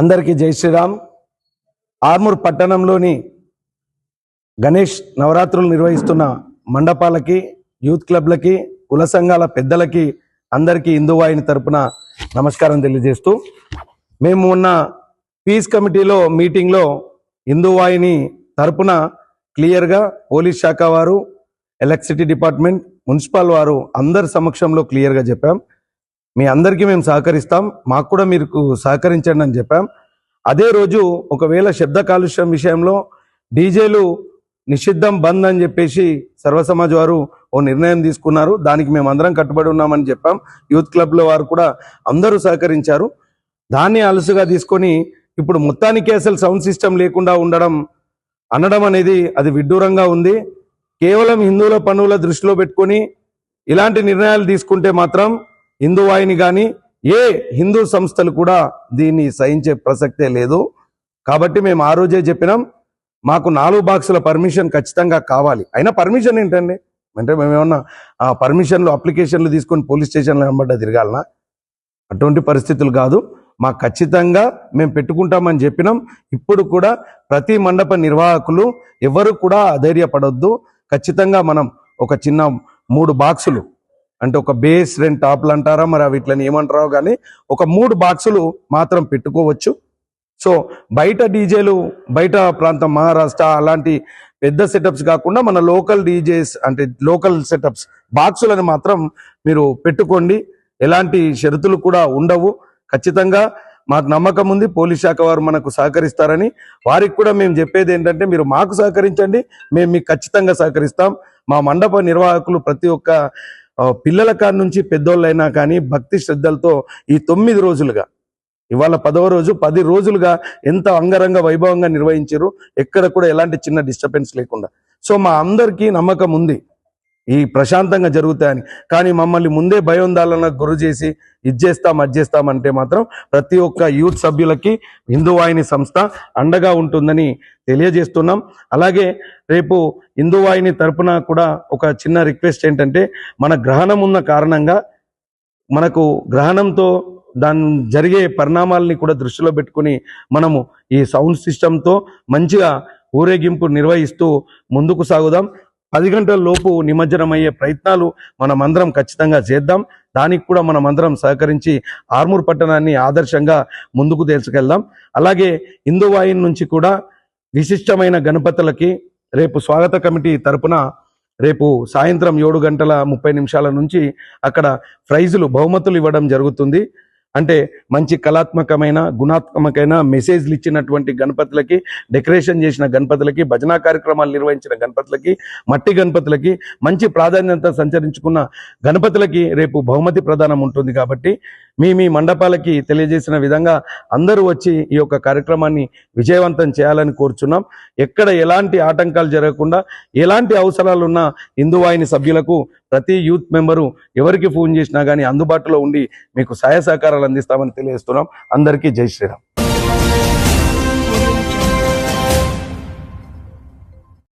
అందరికీ జై శ్రీరామ్. ఆర్మూర్ పట్టణంలోని గణేష్ నవరాత్రులు నిర్వహిస్తున్న మండపాలకి యూత్ క్లబ్లకి కుల సంఘాల పెద్దలకి అందరికీ హిందువాహిని తరపున నమస్కారం తెలియజేస్తూ మేము ఉన్న పీస్ కమిటీలో మీటింగ్లో హిందువాహిని తరపున క్లియర్గా పోలీస్ శాఖ వారు ఎలక్ట్రిసిటీ డిపార్ట్మెంట్ మున్సిపల్ వారు అందరి సమక్షంలో క్లియర్గా చెప్పాం. మీ అందరికీ మేము సహకరిస్తాం. మాకు కూడా మీరు సహకరించండి అని చెప్పాం. అదే రోజు ఒకవేళ శబ్ద కాలుష్యం విషయంలో డీజేలు నిషిద్ధం బంద్ అని చెప్పేసి సర్వసమాజ్ వారు ఓ నిర్ణయం తీసుకున్నారు. దానికి మేము అందరం కట్టుబడి ఉన్నామని చెప్పాం. యూత్ క్లబ్లో వారు కూడా అందరూ సహకరించారు. దాన్ని అలసుగా తీసుకొని ఇప్పుడు మొత్తానికి అసలు సౌండ్ సిస్టమ్ లేకుండా ఉండడం అనడం అనేది అది విడ్డూరంగా ఉంది. కేవలం హిందువుల పనుల దృష్టిలో పెట్టుకొని ఇలాంటి నిర్ణయాలు తీసుకుంటే మాత్రం హిందూవాయిని కానీ ఏ హిందూ సంస్థలు కూడా దీన్ని సహించే ప్రసక్తే లేదు. కాబట్టి మేము ఆ రోజే చెప్పినాం మాకు నాలుగు బాక్సుల పర్మిషన్ ఖచ్చితంగా కావాలి. అయినా పర్మిషన్ ఏంటండి? అంటే మేము ఏమన్నా ఆ పర్మిషన్లు అప్లికేషన్లు తీసుకొని పోలీస్ స్టేషన్లో వెంబడ్డ తిరగాలనా? అటువంటి పరిస్థితులు కాదు. మాకు ఖచ్చితంగా మేము పెట్టుకుంటామని చెప్పినాం. ఇప్పుడు కూడా ప్రతి మండప నిర్వాహకులు ఎవరు కూడా అధైర్యపడొద్దు. ఖచ్చితంగా మనం ఒక చిన్న మూడు బాక్సులు అంటే ఒక బేస్ రెండు టాప్లు అంటారా? మరి అవి ఇట్లని ఏమంటారో కానీ ఒక మూడు బాక్సులు మాత్రం పెట్టుకోవచ్చు. సో బయట డీజేలు బయట ప్రాంతం మహారాష్ట్ర అలాంటి పెద్ద సెటప్స్ కాకుండా మన లోకల్ డీజేస్ అంటే లోకల్ సెటప్స్ బాక్సులను మాత్రం మీరు పెట్టుకోండి. ఎలాంటి షరతులు కూడా ఉండవు. ఖచ్చితంగా మాకు నమ్మకం ఉంది పోలీస్ శాఖ వారు మనకు సహకరిస్తారని. వారికి కూడా మేము చెప్పేది ఏంటంటే మీరు మాకు సహకరించండి మేము మీకు ఖచ్చితంగా సహకరిస్తాం. మా మండప నిర్వాహకులు ప్రతి ఒక్క పిల్లల కాడి నుంచి పెద్దోళ్ళైనా కానీ భక్తి శ్రద్ధలతో ఈ తొమ్మిది రోజులుగా ఇవాళ పదవ రోజు పది రోజులుగా ఎంత అంగరంగ వైభవంగా నిర్వహించారు ఎక్కడ కూడా ఎలాంటి చిన్న డిస్టర్బెన్స్ లేకుండా. సో మా అందరికీ నమ్మకం ఉంది. ఈ ప్రశాంతంగా జరుగుతాయని. కానీ మమ్మల్ని ముందే భయోందాలకు గురి చేసి ఇది చేస్తాం అది అంటే మాత్రం ప్రతి ఒక్క యూత్ సభ్యులకి హిందూవాహిని సంస్థ అండగా ఉంటుందని తెలియజేస్తున్నాం. అలాగే రేపు హిందూవాహిని తరపున కూడా ఒక చిన్న రిక్వెస్ట్ ఏంటంటే మన గ్రహణం ఉన్న కారణంగా మనకు గ్రహణంతో దాని జరిగే పరిణామాలని కూడా దృష్టిలో పెట్టుకుని మనము ఈ సౌండ్ సిస్టంతో మంచిగా ఊరేగింపు నిర్వహిస్తూ ముందుకు సాగుదాం. పది గంటల లోపు నిమజ్జనం అయ్యే ప్రయత్నాలు మనమందరం ఖచ్చితంగా చేద్దాం. దానికి కూడా మనమందరం సహకరించి ఆర్మూర్ పట్టణాన్ని ఆదర్శంగా ముందుకు తీసుకెళ్దాం. అలాగే హిందూ నుంచి కూడా విశిష్టమైన గణపతులకి రేపు స్వాగత కమిటీ తరపున రేపు సాయంత్రం ఏడు గంటల ముప్పై నిమిషాల నుంచి అక్కడ ప్రైజులు బహుమతులు ఇవ్వడం జరుగుతుంది. అంటే మంచి కళాత్మకమైన గుణాత్మకమైన మెసేజ్లు ఇచ్చినటువంటి గణపతులకి డెకరేషన్ చేసిన గణపతులకి భజనా కార్యక్రమాలు నిర్వహించిన గణపతులకి మట్టి గణపతులకి మంచి ప్రాధాన్యత సంచరించుకున్న గణపతులకి రేపు బహుమతి ప్రదానం ఉంటుంది కాబట్టి మీ మీ మండపాలకి తెలియజేసిన విధంగా అందరూ వచ్చి ఈ యొక్క కార్యక్రమాన్ని విజయవంతం చేయాలని కోరుచున్నాం. ఎక్కడ ఎలాంటి ఆటంకాలు జరగకుండా ఎలాంటి అవసరాలు ఉన్న హిందువాహిని సభ్యులకు ప్రతి యూత్ మెంబరు ఎవరికి ఫోన్ చేసినా కానీ అందుబాటులో ఉండి మీకు సహాయ సహకారాలు అందిస్తామని తెలియజేస్తున్నాం. అందరికీ జై శ్రీరామ్.